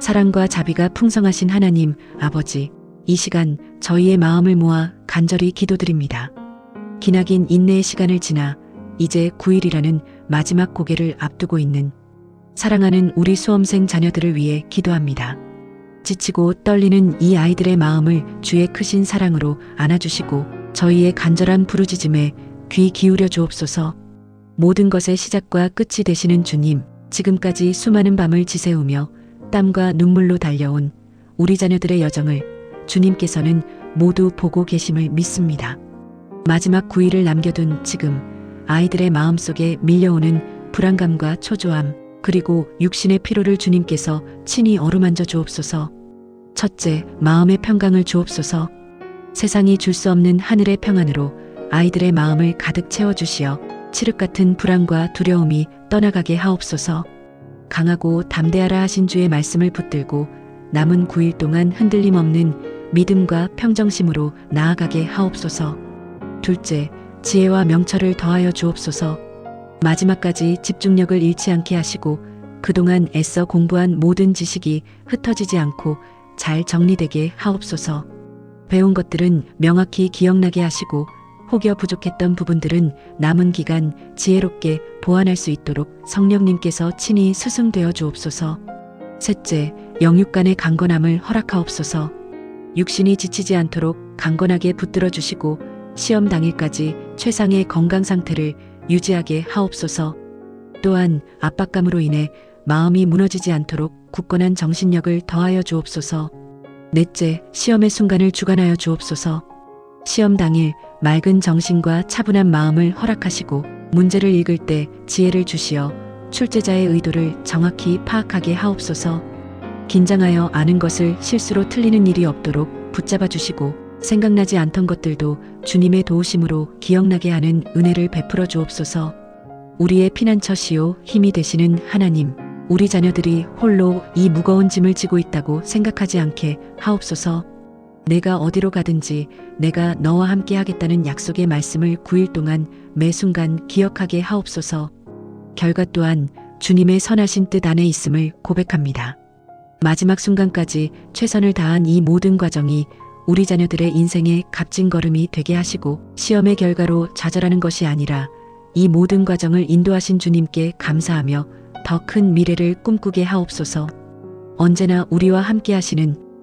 사랑과 자비가 풍성하신 하나님, 아버지, 이 시간 저희의 마음을 모아 간절히 기도드립니다. 기나긴 인내의 시간을 지나 이제 9일이라는 마지막 고개를 앞두고 있는 사랑하는 우리 수험생 자녀들을 위해 기도합니다. 지치고 떨리는 이 아이들의 마음을 주의 크신 사랑으로 안아주시고 저희의 간절한 부르짖음에 귀 기울여 주옵소서 모든 것의 시작과 끝이 되시는 주님, 지금까지 수많은 밤을 지새우며 땀과 눈물로 달려온 우리 자녀들의 여정을 주님께서는 모두 보고 계심을 믿습니다. 마지막 9일을 남겨둔 지금 아이들의 마음속에 밀려오는 불안감과 초조함, 그리고 육신의 피로를 주님께서 친히 어루만져 주옵소서. 첫째, 마음의 평강을 주옵소서. 세상이 줄 수 없는 하늘의 평안으로 아이들의 마음을 가득 채워주시어 칠흑 같은 불안과 두려움이 떠나가게 하옵소서. 강하고 담대하라 하신 주의 말씀을 붙들고 남은 9일 동안 흔들림 없는 믿음과 평정심으로 나아가게 하옵소서. 둘째, 지혜와 명철을 더하여 주옵소서. 마지막까지 집중력을 잃지 않게 하시고 그동안 애써 공부한 모든 지식이 흩어지지 않고 잘 정리되게 하옵소서. 배운 것들은 명확히 기억나게 하시고 혹여 부족했던 부분들은 남은 기간 지혜롭게 보완할 수 있도록 성령님께서 친히 스승되어 주옵소서. 셋째, 영육 간의 강건함을 허락하옵소서. 육신이 지치지 않도록 강건하게 붙들어 주시고 시험 당일까지 최상의 건강 상태를 유지하게 하옵소서. 또한 압박감으로 인해 마음이 무너지지 않도록 굳건한 정신력을 더하여 주옵소서. 넷째, 시험의 순간을 주관하여 주옵소서. 시험 당일 맑은 정신과 차분한 마음을 허락하시고 문제를 읽을 때 지혜를 주시어 출제자의 의도를 정확히 파악하게 하옵소서. 긴장하여 아는 것을 실수로 틀리는 일이 없도록 붙잡아 주시고 생각나지 않던 것들도 주님의 도우심으로 기억나게 하는 은혜를 베풀어 주옵소서. 우리의 피난처시요 힘이 되시는 하나님, 우리 자녀들이 홀로 이 무거운 짐을 지고 있다고 생각하지 않게 하옵소서. 내가 어디로 가든지 내가 너와 함께 하겠다는 약속의 말씀을 9일 동안 매 순간 기억하게 하옵소서. 결과 또한 주님의 선하신 뜻 안에 있음을 고백합니다. 마지막 순간까지 최선을 다한 이 모든 과정이 우리 자녀들의 인생의 값진 걸음이 되게 하시고 시험의 결과로 좌절하는 것이 아니라 이 모든 과정을 인도하신 주님께 감사하며 더 큰 미래를 꿈꾸게 하옵소서. 언제나 우리와 함께 하시는